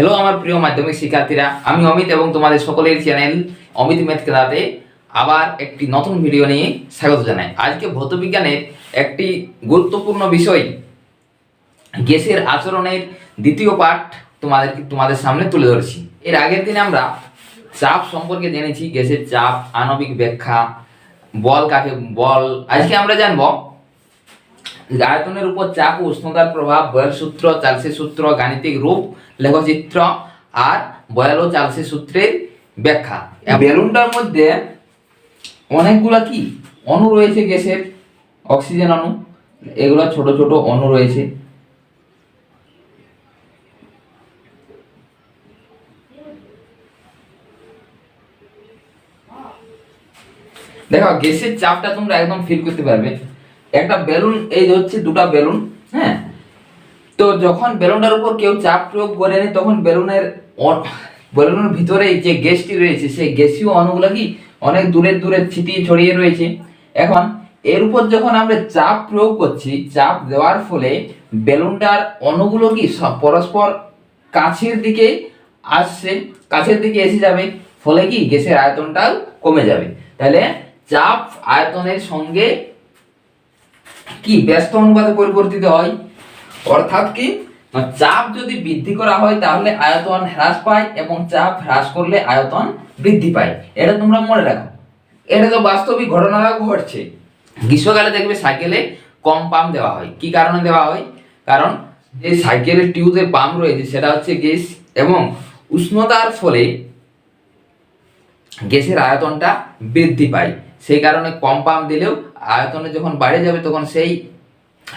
Hello আমার প্রিয় মাধ্যমিক শিক্ষার্থীরা, আমি অমিত এবং তোমাদের সকলের চ্যানেল অমিত ম্যাথ ক্লাসে আবার একটি নতুন ভিডিও নিয়ে স্বাগত জানাই। আজকে ভৌতবিজ্ঞানের একটি গুরুত্বপূর্ণ বিষয়, গ্যাসের আচরণের দ্বিতীয় পাঠ তোমাদের তোমাদের সামনে তুলে ধরেছি। এর আগের দিনে আমরা চাপ সম্পর্কে জেনেছি, গ্যাসের চাপ, আণবিক ব্যাখ্যা, বল কাকে বল। আজকে আমরা জানব, আয়তনের উপর চাপ ও উষ্ণতার প্রভাব বয়েল সূত্র, চার্লসের সূত্র, গাণিতিক রূপ লেখচিত্র আর বয়ালো চার্লসের সূত্রের ব্যাখ্যা। বেলুনটার মধ্যে অনেকগুলা কি? অণু রয়েছে গ্যাসের অক্সিজেন অণু এগুলো ছোট ছোট অণু রয়েছে। দেখো গ্যাসের চাপটা তোমরা একদম ফিল করতে পারবে। একটা বেলুন এই হচ্ছে দুটো বেলুন যখন বেলুনটার উপর কেউ চাপ প্রয়োগ করে করেনি তখন বেলুনের বেলুনের ভিতরে যে গ্যাসটি রয়েছে, সেই গ্যাসীয় অণুগুলো কি অনেক দূরের দূরে ছিটিয়ে ছড়িয়ে রয়েছে। এখন এর উপর যখন আমরা চাপ প্রয়োগ করছি, চাপ দেওয়ার ফলে বেলুনটার অণুগুলো কি পরস্পর কাছের দিকে আসছে, কাছের দিকে এসে যাবে, ফলে কি গ্যাসের আয়তনটাও কমে যাবে। তাহলে চাপ আয়তনের সঙ্গে কি ব্যস্ত অনুপাতে পরিবর্তিত হয়? অর্থাৎ কি? চাপ যদি বৃদ্ধি করা হয়, তাহলে আয়তন হ্রাস পায় এবং চাপ হ্রাস করলে আয়তন বৃদ্ধি পায়। এটা তোমরা মনে রাখো। এটা তো বাস্তবিক ঘটনাটা ঘটছে। গ্রীষ্মকালে দেখবে সাইকেলে কম পাম্প দেওয়া হয়। কি কারণে দেওয়া হয়? কারণ যে সাইকেলের টিউবে পাম্প রয়েছে, সেটা হচ্ছে গ্যাস এবং উষ্ণতার ফলে গ্যাসের আয়তনটা বৃদ্ধি পায়। সেই কারণে কম পাম্প দিলেও আয়তনে যখন বাড়ে যাবে, তখন সেই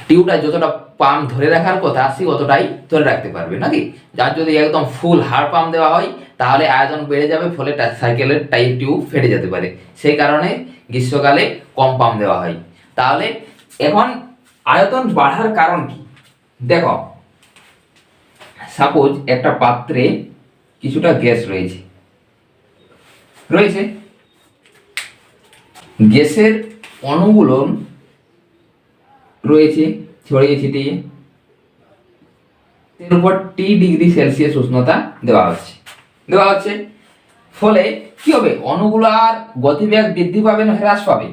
টিউবটা যতটা পাম্প ধরে রাখার কথা, সে অতটাই ধরে রাখতে পারবে নাকি? যার যদি একদম ফুল হাড় পাম্প দেওয়া হয়, তাহলে আয়তন বেড়ে যাবে, ফলে সাইকেলের টাই টিউব ফেটে যেতে পারে। সেই কারণে গ্রীষ্মকালে কম পাম্প দেওয়া হয়। তাহলে এখন আয়তন বাড়ার কারণ কি? দেখো সাপোজ একটা পাত্রে কিছুটা গ্যাস রয়েছে। রয়েছে? গ্যাসের অণুগুলো রয়েছে। ছড়িয়ে ছিটিয়ে এর উপর টি ডিগ্রি সেলসিয়াস উষ্ণতা দেওয়া হচ্ছে। দেওয়া হচ্ছে। ফলে কি হবে? অণুগুলো আর গতিবেগ বৃদ্ধি পাবে না হ্রাস পাবে?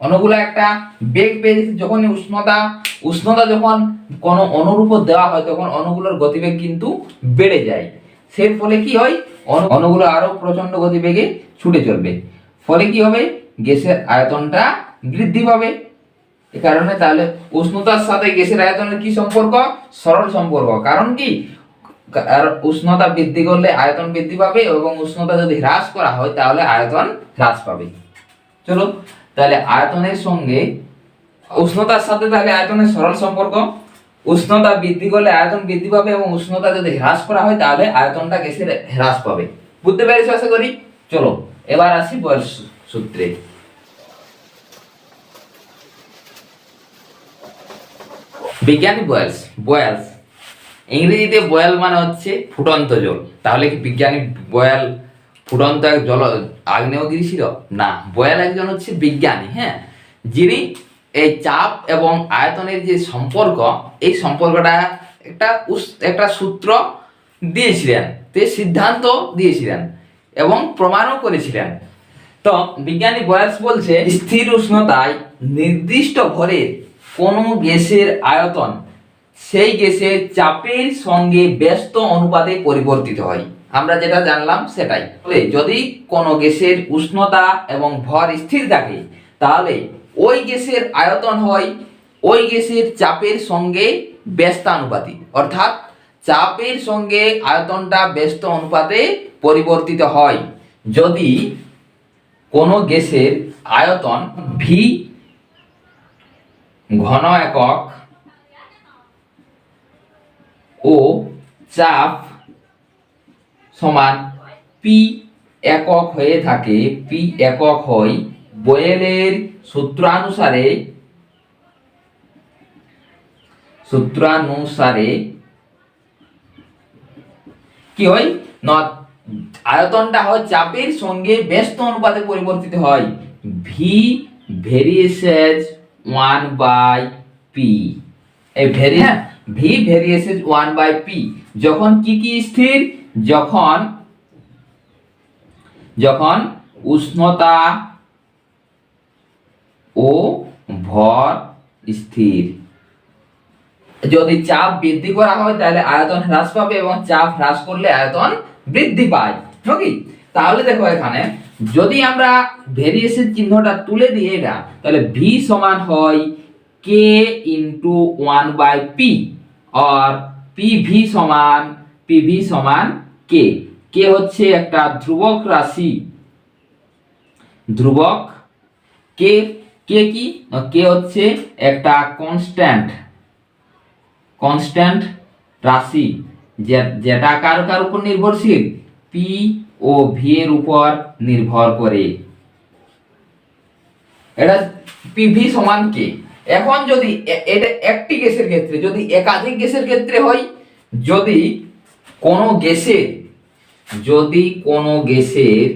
অণুগুলো একটা বেগ পেয়ে যখন উষ্ণতা উষ্ণতা যখন কোনো অণুর দেওয়া হয়, তখন অণুগুলোর গতিবেগ কিন্তু বেড়ে যায়। সেই ফলে কি হয়? অণু- অণুগুলো আরও প্রচণ্ড গতিবেগে ছুটে চলবে। ফলে কি হবে? গ্যাসের আয়তনটা বৃদ্ধি পাবে। এ কারণে তাহলে উষ্ণতার সাথে গ্যাসের আয়তনের কি সম্পর্ক? সরল সম্পর্ক। কারণ কি? আর উষ্ণতা বৃদ্ধি করলে আয়তন বৃদ্ধি পাবে এবং উষ্ণতা যদি হ্রাস করা হয়, তাহলে আয়তন হ্রাস পাবে। চলো তাহলে আয়তনের সঙ্গে উষ্ণতার সাথে তাহলে আয়তনের সরল সম্পর্ক। উষ্ণতা বৃদ্ধি করলে আয়তন বৃদ্ধি পাবে এবং উষ্ণতা যদি হ্রাস করা হয়, তাহলে আয়তনটা গ্যাসের হ্রাস পাবে। বুঝতে পেরেছ আশা করি? চলো, এবার আসি বয়স সূত্রে। বিজ্ঞানী বয়েলস বয়েলস। ইংরেজিতে বয়েল মানে হচ্ছে ফুটন্ত জল। তাহলে কি বিজ্ঞানী বয়েল ফুটন্ত এক জল আগ্নেয়গিরি ছিল না, বয়েল একজন হচ্ছে বিজ্ঞানী হ্যাঁ? যিনি এই চাপ এবং আয়তনের যে সম্পর্ক, এই সম্পর্কটা একটা একটা সূত্র দিয়েছিলেন। তে সিদ্ধান্ত দিয়েছিলেন এবং প্রমাণও করেছিলেন। তো বিজ্ঞানী বয়েলস বলছে, স্থির উষ্ণতায় নির্দিষ্ট ভরের কোনো গ্যাসের আয়তন, সেই গ্যাসের চাপের সঙ্গে ব্যস্ত অনুপাতে পরিবর্তিত হয়। আমরা যেটা জানলাম সেটাই। যদি কোনো গ্যাসের উষ্ণতা এবং ভর স্থির থাকে, তাহলে ওই গ্যাসের আয়তন হয় ওই গ্যাসের চাপের সঙ্গে ব্যস্তানুপাতিক। অর্থাৎ চাপের সঙ্গে আয়তনটা ব্যস্ত অনুপাতে পরিবর্তিত হয়। যদি কোনো গ্যাসের আয়তন ভি ঘন একক ও চাপ সমান পি একক হয়ে থাকে পি একক হয় বয়েলের সূত্রানুসারে সূত্রানুসারে কি হয়? না আয়তনটা হয় চাপের সঙ্গে ব্যস্ত অনুপাতে পরিবর্তিত হয়। V varies one by P এই ভেরি হ্যাঁ। V varies one by P যখন কি কি স্থির? যখন যখন উষ্ণতা ও ভর স্থির। যদি চাপ বৃদ্ধি করা হয় তাহলে আয়তন হ্রাস পাবে এবং চাপ হ্রাস করলে আয়তন বৃদ্ধি পায়। ওকে তাহলে দেখো এখানে যদি আমরা ভেরিয়েশন চিহ্নটা তুলে দিই এটা, তাহলে ভি সমান হয় K into one by P R P V সমান পি ভি সমান কে কে হচ্ছে একটা ধ্রুবক রাশি। ধ্রুবক কে কে? কি কে হচ্ছে একটা কনস্ট্যান্ট কনস্ট্যান্ট রাশি যেটা কার কার উপর নির্ভরশীল? পি ও ভি এর উপর নির্ভর করে। এটা পিভি সমান কে এখন যদি এটা একটি গ্যাসের ক্ষেত্রে, যদি একাধিক গ্যাসের ক্ষেত্রে হয়, যদি কোনো গ্যাসের যদি কোনো গ্যাসের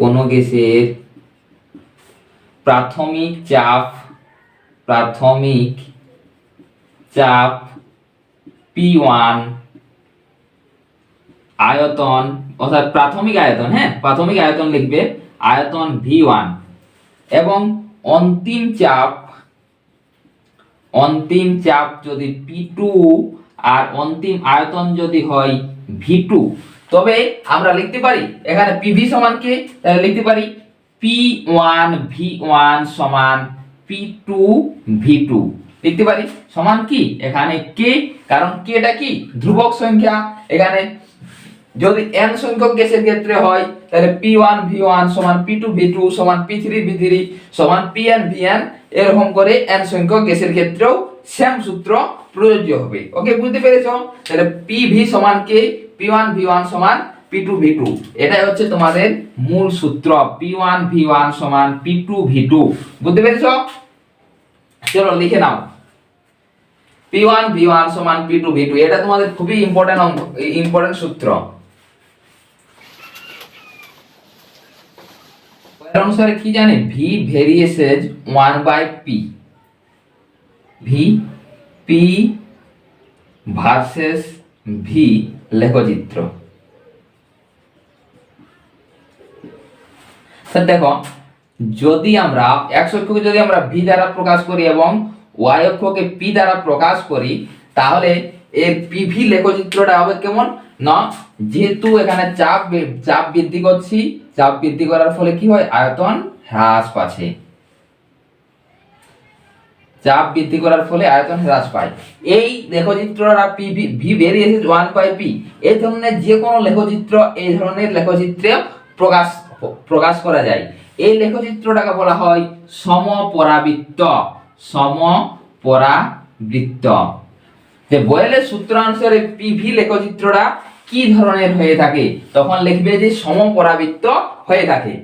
কোনো গ্যাসের প্রাথমিক চাপ প্রাথমিক চাপ পি ওয়ান আয়তন, অর্থাৎ প্রাথমিক আয়তন হ্যাঁ? প্রাথমিক আয়তন লিখবে আয়তন ভি ওয়ান এবং অন্তিম চাপ অন্তিম চাপ যদি পি টু আর অন্তিম আয়তন যদি হয় ভি টু তবে আমরা লিখতে পারি, এখানে পিভি সমান কে? লিখতে পারি পি ওয়ান ভি ওয়ান সমান পি টু ভি টু লিখতে পারি সমান কি? এখানে কে কারণ কেটা কি? ধ্রুবক সংখ্যা। এখানে যদি n সংখ্যক গ্যাসের ক্ষেত্রে হয়, তাহলে পি ওয়ান ভি ওয়ান সমান পি টু ভি টু সমান পি থ্রি ভি থ্রি সমান পি এন ভি এন এরকম করে n সংখ্যক গ্যাসের ক্ষেত্রেও সেম সূত্র প্রযোজ্য হবে। ওকে বুঝতে পেরেছ? তাহলে পি ভি সমান K P one V one সমান পি টু ভি টু এটাই হচ্ছে তোমাদের মূল সূত্র। পি ওয়ান ভি ওয়ান সমান পি টু ভি টু বুঝতে পেরেছ? চলো লিখে নাও। পি ওয়ান ভি ওয়ান সমান পি টু ভি টু এটা তোমাদের খুবই ইম্পর্টেন্ট ইম্পর্টেন্ট সূত্র। অনুসারে কি জানি? V varies one by P V P versus V লেখচিত্র। স্যার দেখো, যদি আমরা এক্স অক্ষকে যদি আমরা ভি দ্বারা প্রকাশ করি এবং ওয়াই অক্ষকে পি দ্বারা প্রকাশ করি, তাহলে এর পিভি লেখচিত্রটা হবে কেমন? না, যেহেতু এখানে চাপ চাপ বৃদ্ধি করছি, চাপ বৃদ্ধি করার ফলে কি হয়? আয়তন হ্রাস পাচ্ছে। চাপ বৃদ্ধি করার ফলে আয়তন হ্রাস পায়। এই লেখচিত্রটা পি, ভি ভি বেরিয়েছে ওয়ান বাই পি। এই ধরনের যে কোনো লেখচিত্র এই ধরনের লেখচিত্রে প্রকাশ প্রকাশ করা যায়। এই লেখচিত্রটাকে বলা হয় সমপরাবৃত্ত সমপরাবৃত্ত। যে বয়েলের সূত্র অনুসারে পিভি লেখচিত্রটা কি ধরনের হয়ে থাকে? তখন লিখবে যে সমপরাবৃত্ত হয়ে থাকে।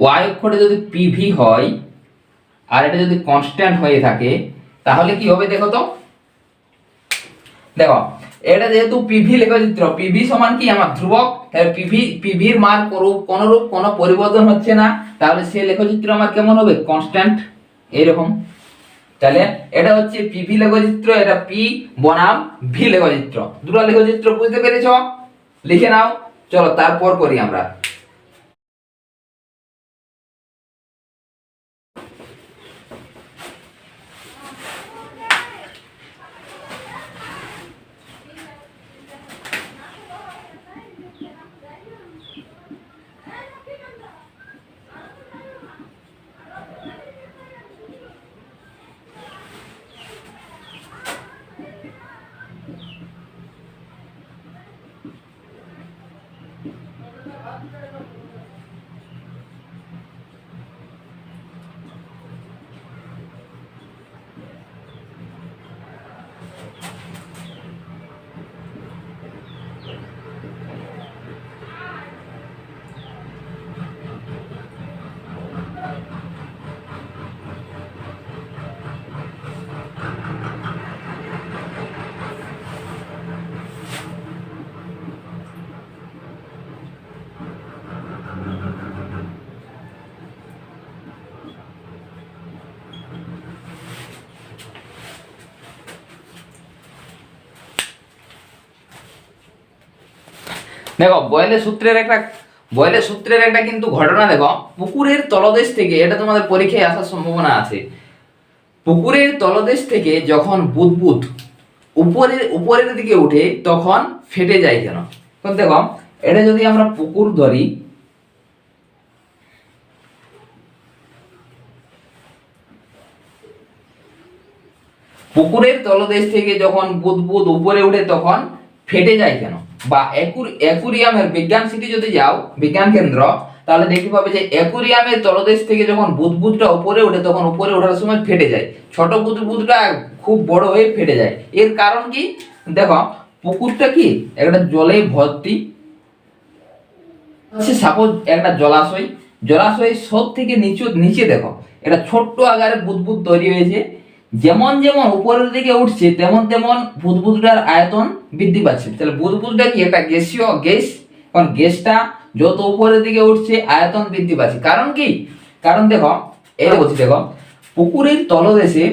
ওয়াই অক্ষরে যদি পিভি হয়, আর এটা যদি কনস্ট্যান্ট হয়ে থাকে, তাহলে কি হবে দেখো তো? দেখো, এটা যেহেতু পিভি লেখচিত্র পিভি সমান কি? আমার ধ্রুবক। পিভি পিভির মান করুপ কোনরূপ কোনো পরিবর্তন হচ্ছে না। তাহলে সেই লেখচিত্র আমার কেমন হবে? কনস্ট্যান্ট এইরকম। তাহলে এটা হচ্ছে পি পিভি লেখচিত্র, এটা পি বনাম ভি লেখচিত্র। দুটো লেখচিত্র বুঝতে পেরেছ? লিখে নাও। চলো, তারপর করি আমরা। দেখো বয়েলের সূত্রের একটা বয়েলের সূত্রের একটা কিন্তু ঘটনা দেখো। পুকুরের তলদেশ থেকে, এটা তোমাদের পরীক্ষায় আসার সম্ভাবনা আছে। পুকুরের তলদেশ থেকে যখন বুদবুদ উপরের উপরের দিকে উঠে, তখন ফেটে যায় কেন? দেখো, এটা যদি আমরা পুকুর ধরি, পুকুরের তলদেশ থেকে যখন বুদবুদ উপরে উঠে, তখন ফেটে যায় কেন? বা অ্যাকুর অ্যাকুরিয়ামের বিজ্ঞান সিটি যদি যাও, বিজ্ঞান কেন্দ্র, তাহলে দেখতে পাবে যে অ্যাকুরিয়ামের তলদেশ থেকে যখন বুদবুদটা উপরে ওঠে, তখন উপরে ওঠার সময় ফেটে যায়। ছোট বুদবুদটা খুব বড় হয়ে ফেটে যায়। এর কারণ কি? দেখো, পুকুরটা কি? একটা জলে ভর্তি। হচ্ছে সাপোজ একটা জলাশয়। জলাশয় সব থেকে নিচু নিচে দেখো এটা ছোট্ট আকারে বুদবুদ তৈরি হয়েছে। যেমন যেমন উপরের দিকে উঠছে, তেমন তেমন বুদবুদটার আয়তন বৃদ্ধি পাচ্ছে। তাহলে বুদবুদটা কি? একটা গ্যাসীয় গ্যাস। কারণ গ্যাসটা যত উপরের দিকে উঠছে, আয়তন বৃদ্ধি পাচ্ছে। কারণ কি? কারণ দেখো, এই বলছি, দেখো, পুকুরের তলদেশে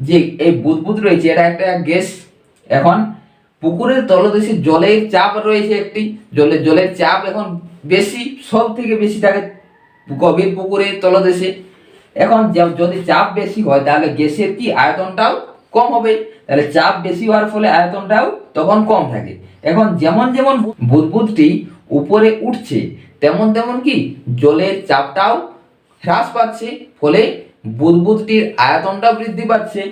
যে এই বুদবুদ রয়েছে, এটা একটা গ্যাস। এখন পুকুরের তলদেশে জলের চাপ রয়েছে একটি। জলের জলের চাপ এখন বেশি, সব থেকে বেশি থাকে গভীর পুকুরের তলদেশে এখন যদি চাপ বেশি হয়, তাহলে গ্যাসের কি আয়তনটাও কম হবে। তাহলে চাপ বেশি হওয়ার ফলে আয়তনটাও তখন কম থাকে। এখন যেমন যেমন বুদবুদটি উপরে উঠছে, তেমন তেমন কি জলের চাপটাও হ্রাস পাচ্ছে, ফলে বুদবুদটির আয়তনটা বৃদ্ধি পাচ্ছে।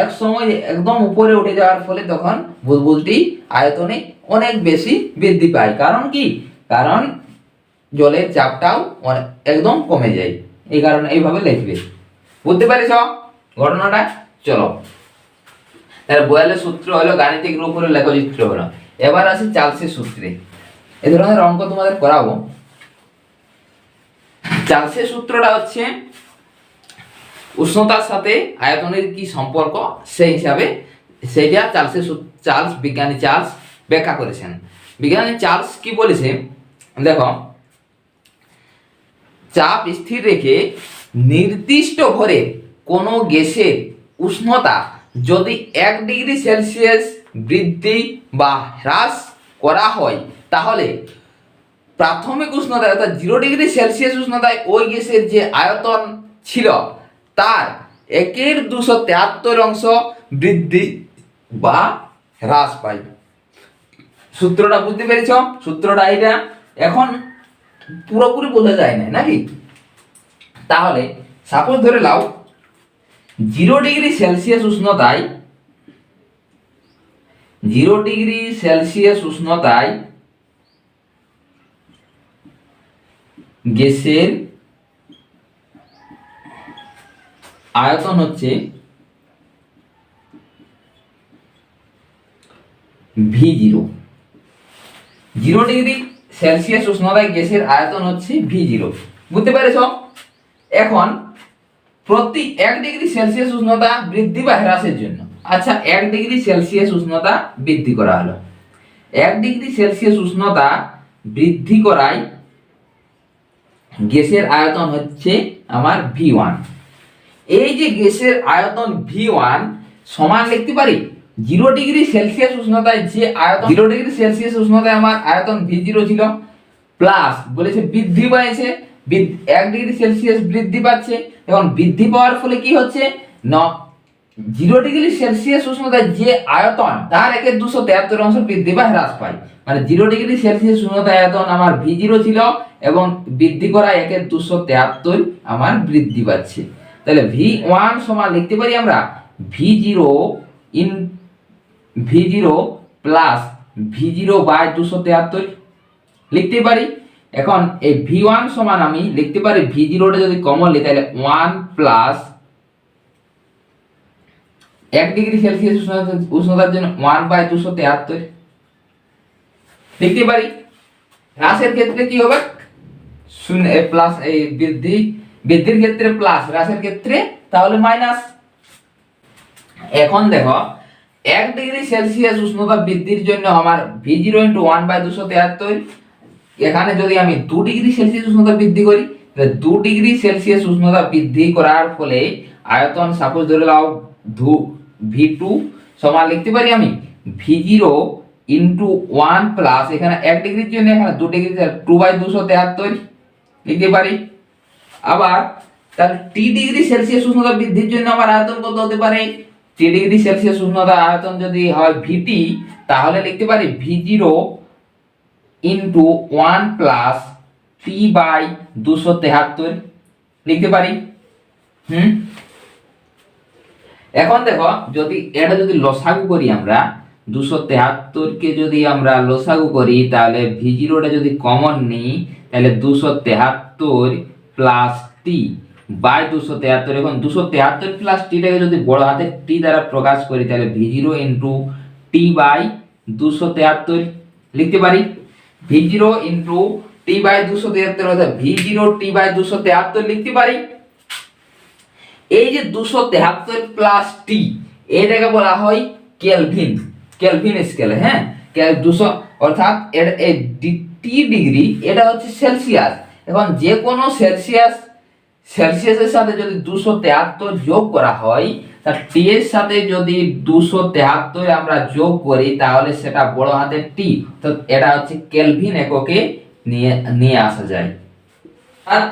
এক সময় একদম উপরে উঠে যাওয়ার ফলে তখন বুদবুদটি আয়তনে অনেক বেশি বৃদ্ধি পায়। কারণ কি? কারণ জলের চাপটাও একদম কমে যায়। এই কারণে এইভাবে লিখবে। বুঝতে পারিস ঘটনাটা? চলো। তাহলে বয়ালের সূত্র হলো গাণিতিক রূপ হলো লেখচিত্র হলো। এবার আসি চার্লসের সূত্রে। এ ধরনের অঙ্ক তোমাদের করাবো। চার্লসের সূত্রটা হচ্ছে, উষ্ণতার সাথে আয়তনের কি সম্পর্ক? সেই হিসাবে সেইটা চার্লসের সূ- চার্লস বিজ্ঞানী চার্লস ব্যাখ্যা করেছেন। বিজ্ঞানী চার্লস কি বলেছে? দেখো চাপ স্থির রেখে নির্দিষ্ট ঘরে কোনো গ্যাসের উষ্ণতা যদি এক ডিগ্রি সেলসিয়াস বৃদ্ধি বা হ্রাস করা হয়, তাহলে প্রাথমিক উষ্ণতায় অর্থাৎ জিরো ডিগ্রি সেলসিয়াস উষ্ণতায় ওই গ্যাসের যে আয়তন ছিল, তার একের দুশো তেহাত্তর অংশ বৃদ্ধি বা হ্রাস পায়। সূত্রটা বুঝতে পেরেছ? সূত্রটা এটা এখন পুরোপুরি বোঝা যায় না, নাকি? তাহলে সাপোজ ধরে লাও জিরো ডিগ্রি সেলসিয়াস উষ্ণতায় জিরো ডিগ্রি সেলসিয়াস উষ্ণতায় গ্যাসের আয়তন হচ্ছে V zero zero degree Celsius উষ্ণতায় গ্যাসের আয়তন হচ্ছে ভি জিরো বুঝতে পেরেছ? এখন, প্রতি এক ডিগ্রি সেলসিয়াস উষ্ণতা বৃদ্ধি বা হ্রাসের জন্য। আচ্ছা এক ডিগ্রি সেলসিয়াস উষ্ণতা বৃদ্ধি করা হলো। এক ডিগ্রি সেলসিয়াস উষ্ণতা বৃদ্ধি করায় গ্যাসের আয়তন হচ্ছে আমার ভি ওয়ান এই যে গ্যাসের আয়তন ভি ওয়ান সমান লিখতে পারি? জিরো ডিগ্রি সেলসিয়াস উষ্ণতায় যে আয়তন জিরো ডিগ্রি সেলসিয়াস উষ্ণতায় আমার আয়তন ভি জিরো ছিল প্লাস বলেছে বৃদ্ধি পাইছে এক ডিগ্রি সেলসিয়াস বৃদ্ধি পাচ্ছে এখন বৃদ্ধি পাওয়ার ফলে কি হচ্ছে? ন জিরো ডিগ্রি সেলসিয়াস উষ্ণতায় যে আয়তন তার একের দুশো তেহাত্তর অংশ বৃদ্ধি বা হ্রাস পায়। মানে জিরো ডিগ্রি সেলসিয়াস উষ্ণতা আয়তন আমার ভি জিরো ছিল এবং বৃদ্ধি করা একের দুশো তেহাত্তর আমার বৃদ্ধি পাচ্ছে। তাহলে ভি ওয়ান সমান লিখতে পারি আমরা V zero in V zero plus V zero by দুশো তেহাত্তর লিখতে পারি? এখন এই ভি ওয়ান সমান আমি লিখতে পারি ভি জিরোটা যদি কমন লিখি, তাহলে ওয়ান প্লাস এক ডিগ্রি সেলসিয়াস উষ্ণতার জন্য ওয়ান বাই দুশো তেহাত্তর লিখতে পারি? হ্রাসের ক্ষেত্রে কি হবে? শূন্য প্লাস এই বৃদ্ধি বৃদ্ধির ক্ষেত্রে প্লাস হ্রাসের ক্ষেত্রে তাহলে মাইনাস এখন দেখো এক ডিগ্রি সেলসিয়াস উষ্ণতা বৃদ্ধির জন্য আমার V zero into one by দুশো তেহাত্তর, এখানে যদি আমি দু ডিগ্রি সেলসিয়াস উষ্ণতা বৃদ্ধি করি, তাহলে দু ডিগ্রি সেলসিয়াস উষ্ণতা বৃদ্ধি করার ফলে আয়তন সাপোজ ধরে নাও ধু ভি টু সমান লিখতে পারি আমি V zero into one plus এখানে এক ডিগ্রির জন্য এখানে দু ডিগ্রি টু বাই দুশো তেহাত্তর লিখতে পারি। আবার তাহলে টি ডিগ্রি সেলসিয়াস উষ্ণতা বৃদ্ধির জন্য আমার আয়তন কত হতে পারে? টি ডিগ্রি সেলসিয়াস উষ্ণতা আয়তন যদি হয় ভিটি তাহলে লিখতে পারি V zero into one plus T by দুশো তেহাত্তর। লিখতে পারি? হুম? এখন দেখো, যদি এটা যদি লসাগু করি আমরা, দুশো তেহাত্তরকে যদি আমরা লসাগু করি, তাহলে ভি জিরোটা যদি কমন নিই, তাহলে দুশো তেহাত্তর প্লাস টি বাই দুশো তেহাত্তর এখন দুশো তেহাত্তর প্লাস টিটাকে যদি বড় হাতে টি দ্বারা প্রকাশ করি, তাহলে V zero into T by দুশো তেহাত্তর লিখতে পারি। V zero into T by দুশো তেহাত্তর অর্থাৎ ভি জিরো টি বাই দুশো তেহাত্তর লিখতে পারি। এই যে দুশো তেহাত্তর প্লাস টি এটাকে বলা হয় কেলভিন কেলভিন স্কেলে হ্যাঁ? দুশো, অর্থাৎ টি ডিগ্রি এটা হচ্ছে সেলসিয়াস এখন যে কোনো সেলসিয়াস সেলসিয়াসের সাথে যদি দুশো তেহাত্তর যোগ করা হয়, তা টি এর সাথে যদি দুশো তেহাত্তর আমরা যোগ করি, তাহলে সেটা বড় হাতের টি তো এটা হচ্ছে কেলভিন এককে নিয়ে নিয়ে আসা যায়। আর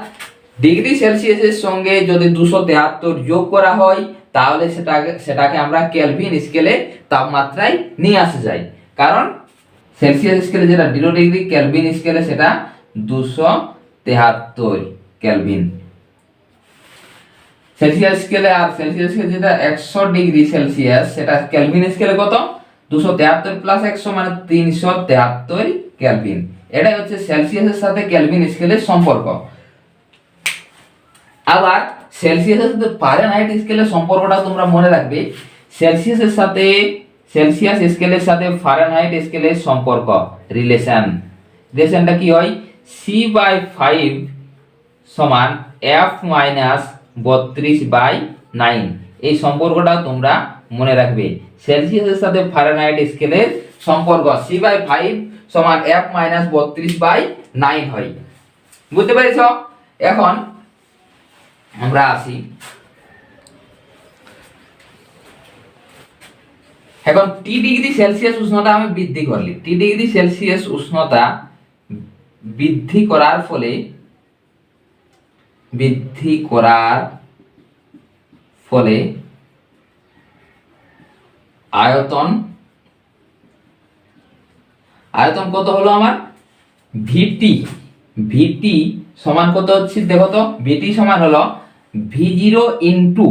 ডিগ্রি সেলসিয়াসের সঙ্গে যদি দুশো তেহাত্তর যোগ করা হয়, তাহলে সেটাকে সেটাকে আমরা কেলভিন স্কেলে তাপমাত্রায় নিয়ে আসা যায়। কারণ সেলসিয়াস স্কেলে যেটা জিরো ডিগ্রি, কেলভিন স্কেলে সেটা দুশো তেহাত্তর কেলভিন। সেলসিয়াস স্কেলে আর সেলসিয়াস স্কেলে যেটা একশো ডিগ্রি সেলসিয়াস সেটা কেলভিন স্কেলে কত? দুশো তেহাত্তর প্লাস একশো মানে তিনশো তেহাত্তর কেলভিন এটাই হচ্ছে সেলসিয়াসের সাথে কেলভিন স্কেলের সম্পর্ক। আবার সেলসিয়াসের সাথে ফারেনহাইট স্কেলের সম্পর্কটা তোমরা মনে রাখবে। সেলসিয়াসের সাথে সেলসিয়াস স্কেলের সাথে ফারেনহাইট স্কেলের সম্পর্ক রিলেশন রিলেশনটা কি হয়? সি বাই ফাইভ সমান এফ মাইনাস বত্রিশ বাই নাইন। এই সম্পর্কটা তোমরা মনে রাখবে। সেলসিয়াসের সাথে ফারেনহাইট স্কেলের সম্পর্ক সি বাই ফাইভ সমান এফ মাইনাস বত্রিশ বাই নাইন হয়। বুঝতে পেরেছ? এখন আমরা আসি। এখন টি ডিগ্রি সেলসিয়াস উষ্ণতা আমি বৃদ্ধি করলি। টি ডিগ্রি সেলসিয়াস উষ্ণতা বৃদ্ধি করার ফলে বৃদ্ধি করার ফলে আয়তন আয়তন কত হলো আমার? ভিটি। ভিটি সমান কত হচ্ছে? দেখো তো, ভিটি সমান হলো V zero into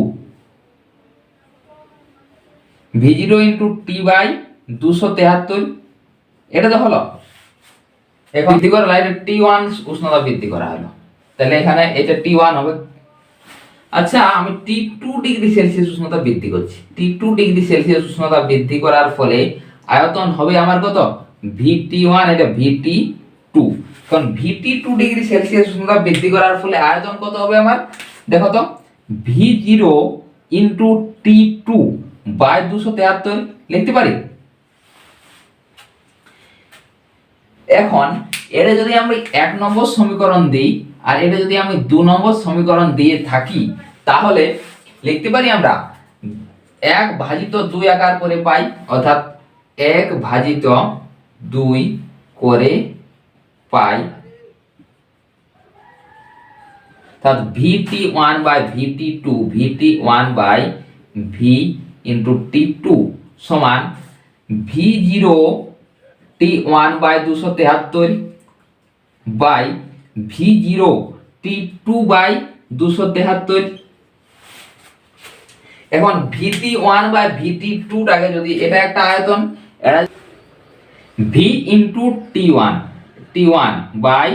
V zero into T by দুশো তেহাত্তর। এটা তো হলো। এখন বৃদ্ধি করা, লাইনে টি ওয়ান উষ্ণতা বৃদ্ধি করা হলো। তাহলে এখানে এটা টি ওয়ান হবে। আচ্ছা আমি টি টু ডিগ্রি সেলসিয়াস উষ্ণতা বৃদ্ধি করছি। টি টু ডিগ্রি সেলসিয়াস উষ্ণতা বৃদ্ধি করার ফলে আয়তন হবে আমার কত? ভিটি ওয়ান এটা ভিটি টু কারণ ভিটি টু ডিগ্রি সেলসিয়াস উষ্ণতা বৃদ্ধি করার ফলে আয়তন কত হবে আমার? দেখো তো V zero into T two by দুশো তেহাত্তর, লিখতে পারি? এখন, এটা যদি আমি এক নম্বর সমীকরণ দিই আর এটা যদি আমি দু নম্বর সমীকরণ দিয়ে থাকি, তাহলে লিখতে পারি আমরা এক ভাজিত দুই আকার করে পাই, অর্থাৎ এক ভাজিত দুই করে পাই। অর্থাৎ VT one by VT two VT one by V into T two সমান V zero T one by দুশো তেহাত্তর by V zero T two by দুশো তেহাত্তর। এখন ভিটি ওয়ান বাই ভিটি টুটাকে যদি এটা একটা আয়তন এটা V into T one T one by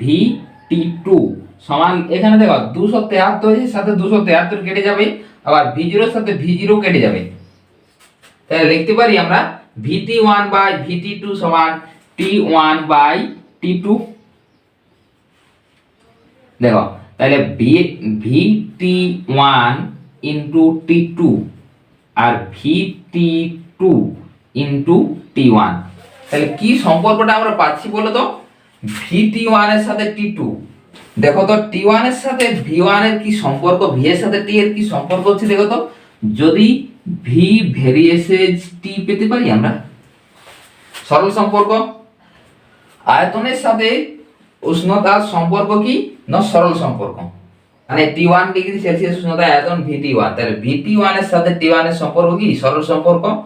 V T two সমান এখানে দেখো দুশো তেহাত্তরের সাথে দুশো তেহাত্তর কেটে যাবে, আবার ভি জিরোর সাথে ভি জিরো কেটে যাবে। তাহলে লিখতে পারি আমরা VT one by VT two সমান T one by T two দেখো, তাহলে V VT one into T two আর VT two into T one তাহলে কি সম্পর্কটা আমরা পাচ্ছি বলো তো? ভিটি ওয়ানের সাথে টি টু দেখো তো টি ওয়ানের সাথে ভি ওয়ানের কি সম্পর্ক? ভি এর সাথে টি এর কি সম্পর্ক হচ্ছে দেখো তো? যদি ভি ভেরিয়েসেজ টি পেতে পারি আমরা? সরল সম্পর্ক। আয়তনের সাথে উষ্ণতার সম্পর্ক কি? না সরল সম্পর্ক। মানে টি ওয়ান ডিগ্রি সেলসিয়াস উষ্ণতা আয়তন ভিটি ওয়ান তাহলে ভিটি ওয়ানের সাথে টি ওয়ানের সম্পর্ক কি? সরল সম্পর্ক।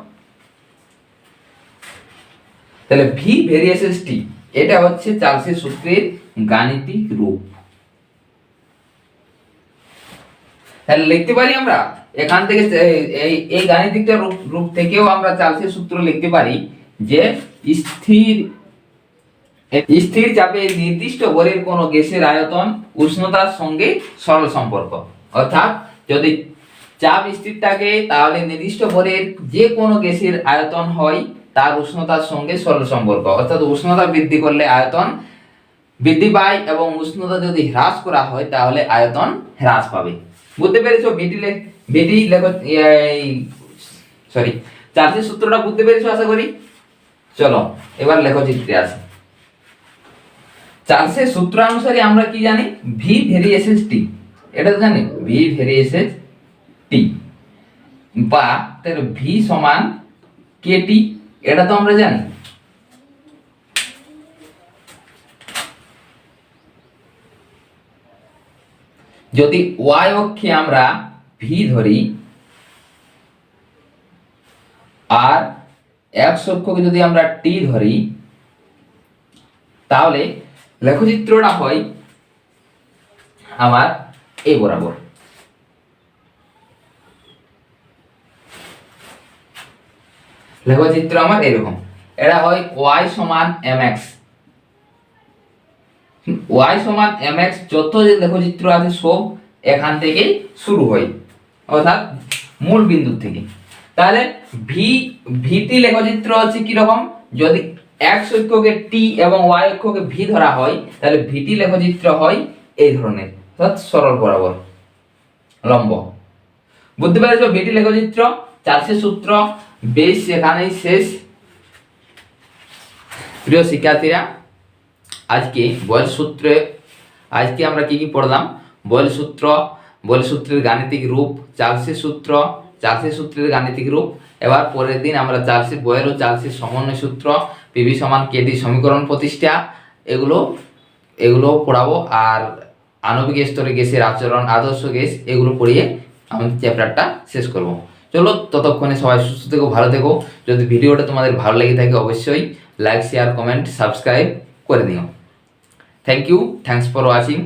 তাহলে ভি ভেরিয়েসেস টি এটা হচ্ছে চার্লসের সূত্রের গাণিতিক রূপ। তাহলে লিখতে পারি আমরা? এখান থেকে এই- এই গাণিতিকটা রূপ রূপ থেকেও আমরা চার্লসের সূত্র লিখতে পারি যে স্থির স্থির চাপে নির্দিষ্ট ভরের কোন গ্যাসের আয়তন উষ্ণতার সঙ্গে সরল সম্পর্ক। অর্থাৎ যদি চাপ স্থির থাকে, তাহলে নির্দিষ্ট ভরের যে কোনো গ্যাসের আয়তন হয়, তার উষ্ণতার সঙ্গে সরল সম্পর্ক। অর্থাৎ উষ্ণতা বৃদ্ধি করলে আয়তন বৃদ্ধি পায় এবং উষ্ণতা যদি হ্রাস করা হয়, তাহলে আয়তন হ্রাস পাবে। বুঝতে পেরেছ? বিটি বিটি লেখো সরি চার্জের সূত্রটা বুঝতে পেরেছ আশা করি? চলো, এবার লেখো চিত্রে আসে। চার্লসের সূত্র অনুসারে আমরা কি জানি? ভি ভেরিয়েসেস টি এটা জানি। ভি ভেরিয়েসেস টি বা তার ভি সমান কে টি এটা তো আমরা জানি। যদি ওয়াই অক্ষে আমরা ভি ধরি, আর এক্স অক্ষকে যদি আমরা টি ধরি, তাহলে লেখচিত্রটা হয় আমার এই বরাবর। লেখচিত্র আমার এরকম। এটা হয় ওয়াই সমান এম এক্স। ওয়াই সমান এম এক্স যত যে লেখচিত্র আছে সব এখান থেকেই শুরু হয়, অর্থাৎ মূল বিন্দু থেকে। তাহলে ভি ভিটি লেখচিত্র হচ্ছে কীরকম? যদি এক্স অক্ষকে টি এবং ওয়াই অক্ষকে ভি ধরা হয়, তাহলে ভিটি লেখচিত্র হয় এই ধরনের। অর্থাৎ সরল বরাবর। লম্ব। বুঝতে পেরেছ ভিটি লেখচিত্র? চার্চের সূত্র, বেশ এখানেই শেষ। প্রিয় শিক্ষার্থীরা, আজকে বয়েল সূত্রে, আজকে আমরা কি কি পড়লাম? বয়েল সূত্র বয়েল সূত্রের গাণিতিক রূপ চার্লসের সূত্র চার্লসের সূত্রের গাণিতিক রূপ এবার পরের দিন আমরা চার্লসের বয়েল ও চার্লসের সমন্বয় সূত্র পিভি সমান কেডি সমীকরণ প্রতিষ্ঠা, এগুলো এগুলো পড়াবো। আর আণবিক স্তরে গ্যাসের আচরণ, আদর্শ গ্যাস, এগুলো পড়িয়ে আমি চ্যাপ্টারটা শেষ করব। চলো, ততক্ষণে সবাই সুস্থ থেকো, ভালো থেকো। যদি ভিডিওটা তোমাদের ভালো লেগে থাকে, অবশ্যই লাইক শেয়ার কমেন্ট সাবস্ক্রাইব করে দিও। Thank you thanks for watching